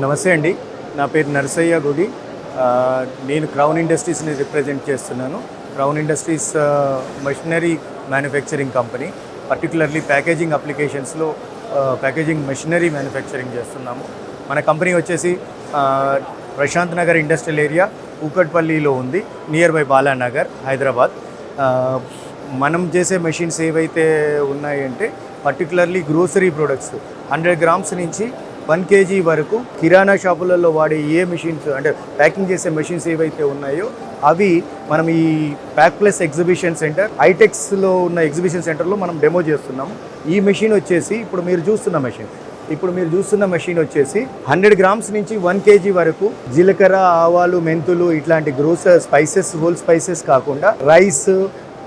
నమస్తే అండి. నా పేరు నరసయ్య గుడి. నేను క్రౌన్ ఇండస్ట్రీస్ని రిప్రజెంట్ చేస్తున్నాను. Crown industries machinery manufacturing company particularly packaging అప్లికేషన్స్లో packaging machinery manufacturing చేస్తున్నాము. మన కంపెనీ వచ్చేసి ప్రశాంత్ నగర్ ఇండస్ట్రియల్ ఏరియా కూకట్పల్లిలో ఉంది. నియర్ బై బాలానగర్ హైదరాబాద్ మనం చేసే మెషిన్స్ ఏవైతే ఉన్నాయంటే particularly grocery products hundred grams నుంచి వన్ కేజీ వరకు కిరాణా షాపులలో వాడే ఏ మెషిన్స్ అంటే ప్యాకింగ్ చేసే మెషిన్స్ ఏవైతే ఉన్నాయో అవి మనం ఈ ప్యాక్ ప్లస్ ఎగ్జిబిషన్ సెంటర్ ఐటెక్స్లో ఉన్న ఎగ్జిబిషన్ సెంటర్లో మనం డెమో చేస్తున్నాము. ఈ మెషిన్ వచ్చేసి ఇప్పుడు మీరు చూస్తున్న మెషిన్ ఇప్పుడు మీరు చూస్తున్న మెషిన్ వచ్చేసి హండ్రెడ్ గ్రామ్స్ నుంచి వన్ కేజీ వరకు జీలకర్ర ఆవాలు మెంతులు ఇట్లాంటి గ్రోసర్ స్పైసెస్ హోల్ స్పైసెస్ కాకుండా రైస్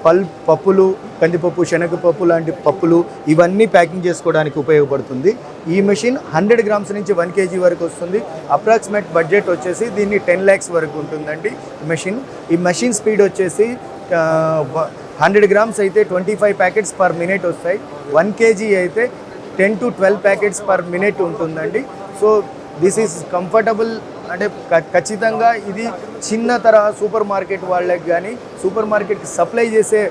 పల్ పప్పులు కందిపప్పు శనగపప్పు లాంటి పప్పులు ఇవన్నీ ప్యాకింగ్ చేసుకోవడానికి ఉపయోగపడుతుంది. ఈ మెషిన్ హండ్రెడ్ గ్రామ్స్ నుంచి వన్ కేజీ వరకు వస్తుంది. అప్రాక్సిమేట్ బడ్జెట్ వచ్చేసి దీన్ని టెన్ ల్యాక్స్ వరకు ఉంటుందండి మెషిన్. ఈ మెషిన్ స్పీడ్ వచ్చేసి హండ్రెడ్ గ్రామ్స్ అయితే twenty five packets per minute వస్తాయి. వన్ కేజీ అయితే ten to twelve packets per minute ఉంటుందండి. సో దిస్ ఈజ్ కంఫర్టబుల్ అంటే ఖచ్చితంగా ఇది చిన్న తరహా సూపర్ మార్కెట్ వాళ్ళకి కానీ సూపర్ మార్కెట్కి సప్లై చేసే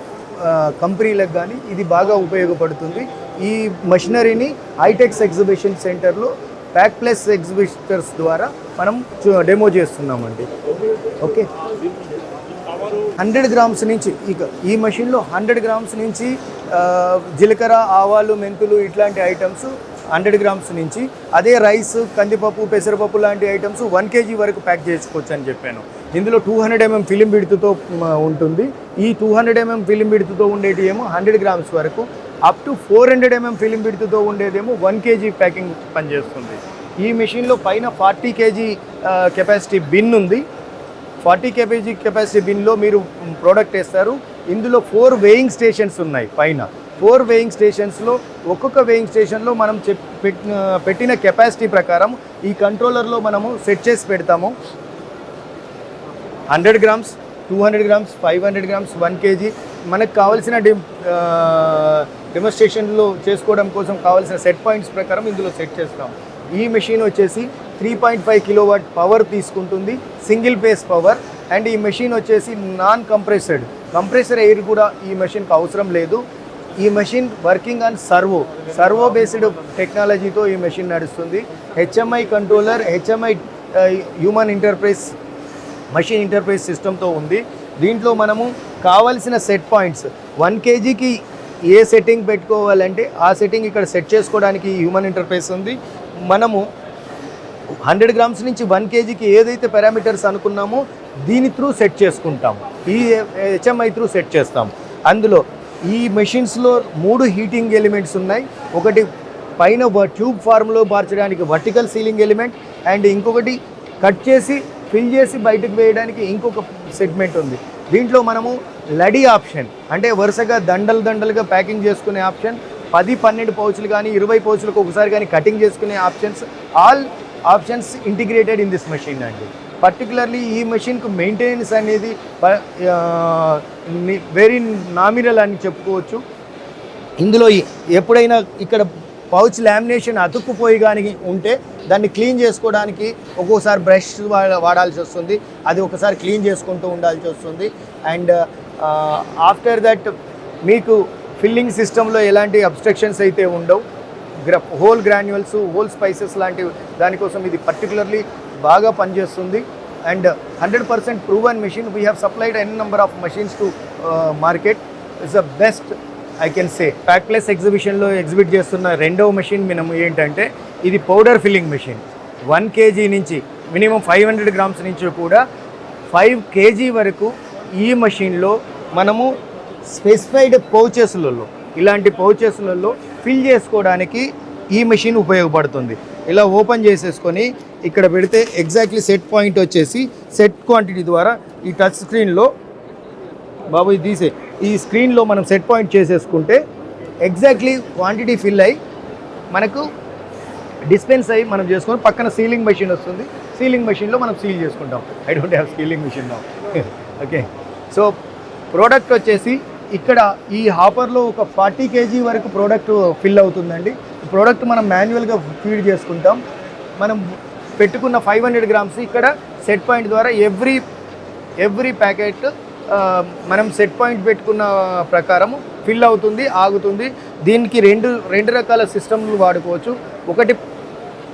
కంపెనీలకు కానీ ఇది బాగా ఉపయోగపడుతుంది. ఈ మషినరీని హైటెక్స్ ఎగ్జిబిషన్ సెంటర్లో ప్యాక్ ప్లస్ ఎగ్జిబిటర్స్ ద్వారా మనం చూ- డెమో చేస్తున్నామండి. ఓకే? హండ్రెడ్ గ్రామ్స్ నుంచి ఇక ఈ మషిన్లో హండ్రెడ్ గ్రామ్స్ నుంచి జీలకర్ర ఆవాలు మెంతులు ఇట్లాంటి ఐటమ్స్ హండ్రెడ్ గ్రామ్స్ నుంచి అదే రైస్ కందిపప్పు పెసరపప్పు లాంటి ఐటమ్స్ వన్ కేజీ వరకు ప్యాక్ చేసుకోవచ్చు అని చెప్పాను. ఇందులో టూ హండ్రెడ్ ఎంఎం ఫిలిం బిడ్తుతో ఉంటుంది. ఈ టూ హండ్రెడ్ ఎంఎం ఫిలిం బిడ్తుతో ఉండేటి ఏమో హండ్రెడ్ గ్రామ్స్ వరకు. Up to four hundred MM film బిడ్తుతో ఉండేదేమో వన్ కేజీ ప్యాకింగ్ పనిచేస్తుంది. ఈ మిషన్లో పైన ఫార్టీ కేజీ కెపాసిటీ బిన్ ఉంది. ఫార్టీ కేపీజీ కెపాసిటీ బిన్లో మీరు ప్రోడక్ట్ వేస్తారు. ఇందులో ఫోర్ వేయింగ్ స్టేషన్స్ ఉన్నాయి పైన. ఫోర్ వేయింగ్ స్టేషన్స్లో ఒక్కొక్క వేయింగ్ స్టేషన్లో మనం చెప్ పెట్టిన కెపాసిటీ ప్రకారం ఈ కంట్రోలర్లో మనము సెట్ చేసి పెడతాము. Hundred grams two hundred grams five hundred grams one KG. మనకు కావాల్సిన డి డెమోన్స్ట్రేషన్లో చేసుకోవడం కోసం కావాల్సిన సెట్ పాయింట్స్ ప్రకారం ఇందులో సెట్ చేస్తాం. ఈ మెషిన్ వచ్చేసి three point five kilowatt power తీసుకుంటుంది సింగిల్ ఫేస్ పవర్. అండ్ ఈ మెషిన్ వచ్చేసి నాన్ కంప్రెసర్డ్ కంప్రెసర్ ఎయిర్ కూడా ఈ మెషిన్కి అవసరం లేదు. ఈ machine working on servo servo based టెక్నాలజీతో ఈ మెషిన్ నడుస్తుంది. HMI controller HMI human enterprise machine interface సిస్టమ్తో ఉంది. దీంట్లో మనము కావలసిన సెట్ పాయింట్స్ వన్ కేజీకి ఏ సెట్టింగ్ పెట్టుకోవాలంటే ఆ సెట్టింగ్ ఇక్కడ సెట్ చేసుకోవడానికి హ్యూమన్ ఇంటర్ఫేస్ ఉంది. మనము హండ్రెడ్ గ్రామ్స్ నుంచి వన్ కేజీకి ఏదైతే పారామీటర్స్ అనుకున్నామో దీని త్రూ సెట్ చేసుకుంటాం. ఈ హెచ్ఎంఐ త్రూ సెట్ చేస్తాం. అందులో ఈ మెషిన్స్లో మూడు హీటింగ్ ఎలిమెంట్స్ ఉన్నాయి. ఒకటి పైన ట్యూబ్ ఫార్మ్లో మార్చడానికి వర్టికల్ సీలింగ్ ఎలిమెంట్ అండ్ ఇంకొకటి కట్ చేసి ఫిల్ చేసి బయటకు వేయడానికి ఇంకొక సెగ్మెంట్ ఉంది. దీంట్లో మనము లడి ఆప్షన్ అంటే వరుసగా దండలు దండలుగా ప్యాకింగ్ చేసుకునే ఆప్షన్ పది పన్నెండు పౌచులు కానీ ఇరవై పౌచులకు ఒకసారి కానీ కటింగ్ చేసుకునే options all options integrated in this machine అండి. పర్టికులర్లీ ఈ మెషిన్కు మెయింటెనెన్స్ అనేది వెరీ నామినల్ అని చెప్పుకోవచ్చు. ఇందులో ఎప్పుడైనా ఇక్కడ పౌచ్ లామినేషన్ అతుక్కుపోయి కానీ ఉంటే దాన్ని క్లీన్ చేసుకోవడానికి ఒక్కోసారి బ్రష్ వాడాల్సి వస్తుంది. అది ఒకసారి క్లీన్ చేసుకుంటూ ఉండాల్సి వస్తుంది. అండ్ ఆఫ్టర్ దట్ మీకు ఫిల్లింగ్ సిస్టంలో ఎలాంటి అబ్స్ట్రక్షన్స్ అయితే ఉండవు. హోల్ గ్రాన్యువల్స్ హోల్ స్పైసెస్ లాంటివి. దానికోసం ఇది పర్టికులర్లీ బాగా పనిచేస్తుంది. And hundred percent proven machine we have supplied N number of machines to market it's the best I can say pack ఎగ్జిబిషన్లో ఎగ్జిబిట్ చేస్తున్న రెండవ మెషిన్ మినము ఏంటంటే ఇది powder filling machine one KG నుంచి మినిమం ఫైవ్ హండ్రెడ్ గ్రామ్స్ నుంచి కూడా five KG వరకు ఈ మెషిన్లో మనము స్పెసిఫైడ్ పౌచెస్లలో ఇలాంటి పౌచెస్లలో ఫిల్ చేసుకోవడానికి ఈ మెషిన్ ఉపయోగపడుతుంది. ఇలా ఓపెన్ చేసేసుకొని ఇక్కడ పెడితే ఎగ్జాక్ట్లీ సెట్ పాయింట్ వచ్చేసి సెట్ క్వాంటిటీ ద్వారా ఈ టచ్ స్క్రీన్లో బాబు ఇది తీసే. ఈ స్క్రీన్లో మనం సెట్ పాయింట్ చేసేసుకుంటే ఎగ్జాక్ట్లీ క్వాంటిటీ ఫిల్ అయ్యి మనకు డిస్పెన్స్ అయ్యి మనం చేసుకొని పక్కన సీలింగ్ మెషిన్ వస్తుంది. సీలింగ్ మెషిన్లో మనం సీల్ చేసుకుంటాం. I don't have sealing machine నా. ఓకే. సో ప్రోడక్ట్ వచ్చేసి ఇక్కడ ఈ హాపర్లో ఒక ఫార్టీ కేజీ వరకు ప్రోడక్ట్ ఫిల్ అవుతుందండి. ప్రోడక్ట్ మనం మాన్యువల్గా ఫీడ్ చేసుకుంటాం. మనం పెట్టుకున్న ఫైవ్ హండ్రెడ్ గ్రామ్స్ ఇక్కడ సెట్ పాయింట్ ద్వారా ఎవ్రీ ఎవ్రీ ప్యాకెట్ మనం సెట్ పాయింట్ పెట్టుకున్న ప్రకారం ఫిల్ అవుతుంది ఆగుతుంది. దీనికి రెండు రెండు రకాల సిస్టమ్లు వాడుకోవచ్చు. ఒకటి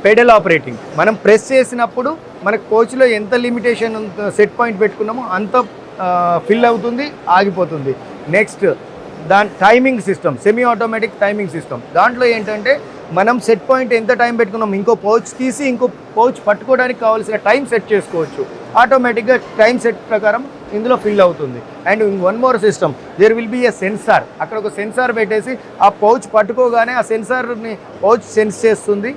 పెడల్ ఆపరేటింగ్. మనం ప్రెస్ చేసినప్పుడు మన కోచ్లో ఎంత లిమిటేషన్ సెట్ పాయింట్ పెట్టుకున్నామో అంత ఫిల్ అవుతుంది ఆగిపోతుంది. నెక్స్ట్ దాని timing system semi automatic timing system దాంట్లో ఏంటంటే మనం సెట్ పాయింట్ ఎంత టైం పెట్టుకున్నాం ఇంకో పౌచ్ తీసి ఇంకో పౌచ్ పట్టుకోవడానికి కావాల్సిన టైం సెట్ చేసుకోవచ్చు. ఆటోమేటిక్గా టైం సెట్ ప్రకారం ఇందులో ఫిల్ అవుతుంది. And one more system there will be a sensor అక్కడ ఒక సెన్సార్ పెట్టేసి ఆ పౌచ్ పట్టుకోగానే ఆ సెన్సార్ని పౌచ్ సెన్స్ చేస్తుంది.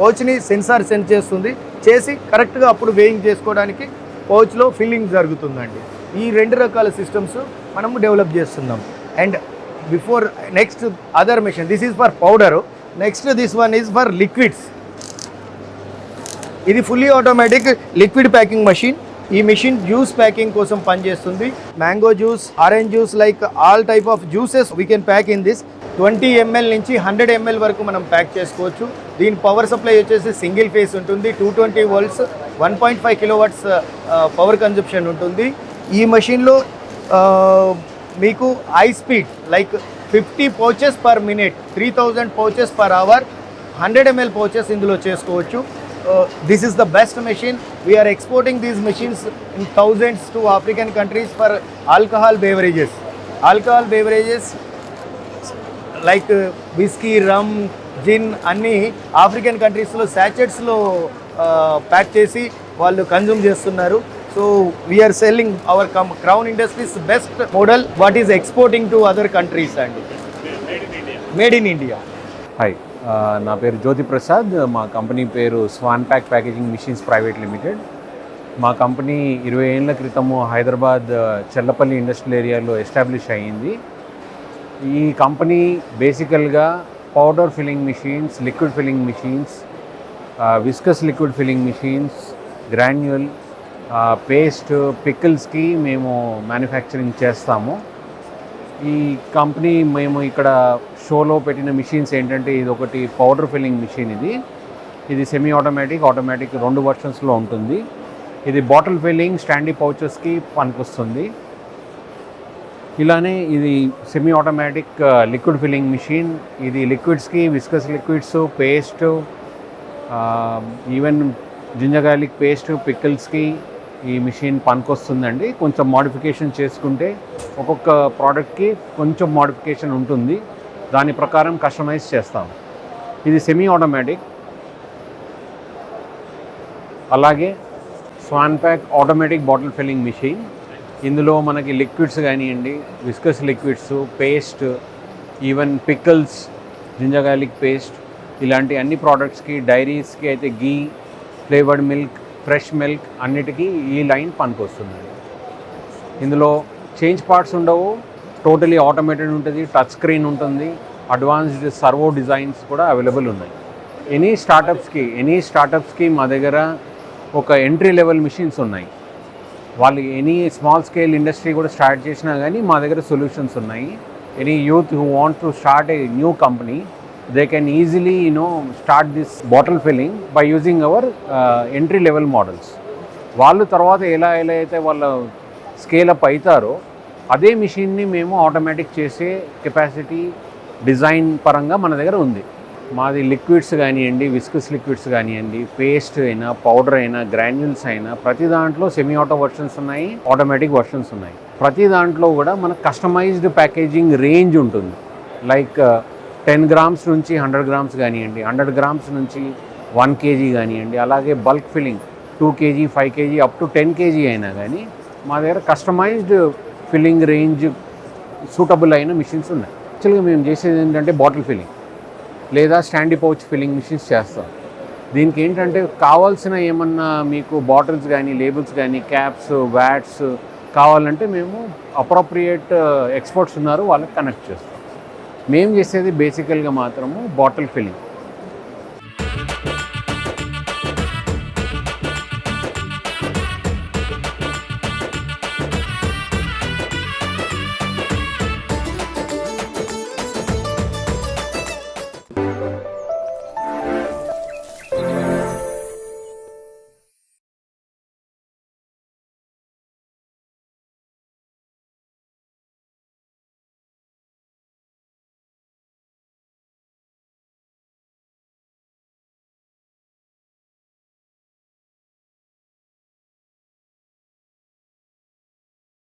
పౌచ్ని సెన్సార్ సెన్స్ చేస్తుంది. చేసి కరెక్ట్గా అప్పుడు వేయింగ్ చేసుకోవడానికి పౌచ్లో ఫిల్లింగ్ జరుగుతుందండి. ఈ రెండు రకాల సిస్టమ్స్ మనము డెవలప్ చేస్తున్నాం. And before next other machine this is for powder next this one is for liquids ఇది fully automatic liquid packing machine ఈ మిషన్ జ్యూస్ ప్యాకింగ్ కోసం పనిచేస్తుంది. Mango juice orange juice like all type of juices we can pack in this twenty ML నుంచి hundred ML వరకు మనం pack చేసుకోవచ్చు. దీని power supply వచ్చేసి సింగిల్ ఫేస్ ఉంటుంది. Two twenty volts one point five kilowatts power consumption ఉంటుంది. ఈ మెషిన్లో మీకు high speed like fifty pouches per minute three thousand pouches per hour hundred ML pouches ఇందులో చేసుకోవచ్చు. This is the best machine we are exporting these machines in thousands to African countries for alcohol beverages alcohol beverages like whisky rum gin అన్నీ African కంట్రీస్లో శాచెట్స్లో pack చేసి వాళ్ళు consume చేస్తున్నారు. So we are selling our Com Crown Industries best model what is exporting to other countries and made in India hi నా పేరు జ్యోతి ప్రసాద్. మా company పేరు Swan Pack packaging machines private limited మా కంపెనీ ఇరవై ఏళ్ళ క్రితము హైదరాబాద్ uh, చెల్లపల్లి ఇండస్ట్రియల్ ఏరియాలో establish అయ్యింది. ఈ కంపెనీ బేసికల్గా powder filling machines liquid filling machines viscous liquid filling machines granular paste పికిల్స్కి మేము మ్యానుఫ్యాక్చరింగ్ చేస్తాము. ఈ కంపెనీ మేము ఇక్కడ షోలో పెట్టిన మిషన్స్ ఏంటంటే ఇది ఒకటి పౌడర్ ఫిల్లింగ్ మిషన్ ఇది. ఇది సెమీ ఆటోమేటిక్ ఆటోమేటిక్ రెండు వర్షన్స్లో ఉంటుంది. ఇది బాటిల్ ఫిల్లింగ్ స్టాండీ పౌచెస్కి పనికొస్తుంది. ఇలానే ఇది semi automatic liquid filling machine ఇది లిక్విడ్స్కి viscous liquids paste even ginger garlic paste పికిల్స్కి ఈ మిషన్ పనికొస్తుందండి. కొంచెం మోడిఫికేషన్ చేసుకుంటే ఒక్కొక్క ప్రోడక్ట్కి కొంచెం మోడిఫికేషన్ ఉంటుంది. దాని ప్రకారం కస్టమైజ్ చేస్తాం. ఇది సెమీ ఆటోమేటిక్ అలాగే Swan Pack automatic bottle filling machine ఇందులో మనకి లిక్విడ్స్ కానివ్వండి viscous liquids paste even pickles ginger garlic paste ఇలాంటి అన్ని ప్రోడక్ట్స్కి డైరీస్కి అయితే ghee flavoured milk fresh milk అన్నిటికీ ఈ లైన్ పనికొస్తుందండి ఇందులో చేంజ్ పార్ట్స్ ఉండవు టోటలీ ఆటోమేటెడ్ ఉంటుంది టచ్ స్క్రీన్ ఉంటుంది అడ్వాన్స్డ్ సర్వో డిజైన్స్ కూడా అవైలబుల్ ఉన్నాయి. ఎనీ స్టార్టప్స్కి ఎనీ స్టార్టప్స్కి మా దగ్గర ఒక ఎంట్రీ లెవెల్ మిషన్స్ ఉన్నాయి. వాళ్ళు ఎనీ స్మాల్ స్కేల్ ఇండస్ట్రీ కూడా స్టార్ట్ చేసినా కానీ మా దగ్గర సొల్యూషన్స్ ఉన్నాయి. Any youth who want to start a new company they can easily you know start this bottle filling by using our entry level models వాళ్ళు తర్వాత ఎలా ఎలా అయితే వాళ్ళ స్కేల్ అప్ అవుతారో అదే మిషన్ని మేము ఆటోమేటిక్ చేసే కెపాసిటీ డిజైన్ పరంగా మన దగ్గర ఉంది. మాది లిక్విడ్స్ కానివ్వండి విస్కస్ లిక్విడ్స్ కానివ్వండి పేస్ట్ అయినా పౌడర్ అయినా గ్రాన్యూల్స్ అయినా ప్రతి దాంట్లో సెమీ ఆటో వర్షన్స్ ఉన్నాయి ఆటోమేటిక్ వర్షన్స్ ఉన్నాయి. ప్రతి దాంట్లో కూడా మన కస్టమైజ్డ్ ప్యాకేజింగ్ రేంజ్ ఉంటుంది. లైక్ uh, టెన్ గ్రామ్స్ నుంచి హండ్రెడ్ గ్రామ్స్ కానివ్వండి హండ్రెడ్ గ్రామ్స్ నుంచి వన్ కేజీ కానివ్వండి అలాగే bulk filling two KG five KG up to ten KG అయినా కానీ మా దగ్గర కస్టమైజ్డ్ ఫిల్లింగ్ రేంజ్ సూటబుల్ అయిన మిషన్స్ ఉన్నాయి. యాక్చువల్గా మేము చేసేది ఏంటంటే బాటిల్ ఫిల్లింగ్ లేదా స్టాండీ పౌచ్ ఫిల్లింగ్ మిషన్స్ చేస్తాం. దీనికి ఏంటంటే కావాల్సిన ఏమన్నా మీకు బాటిల్స్ కానీ లేబుల్స్ కానీ క్యాప్స్ వ్యాట్స్ కావాలంటే మేము అప్రోప్రియేట్ ఎక్స్పర్ట్స్ ఉన్నారు వాళ్ళకి కనెక్ట్ చేస్తాం. మేము చేసేది బేసికల్గా మాత్రము బాటిల్ ఫిల్లింగ్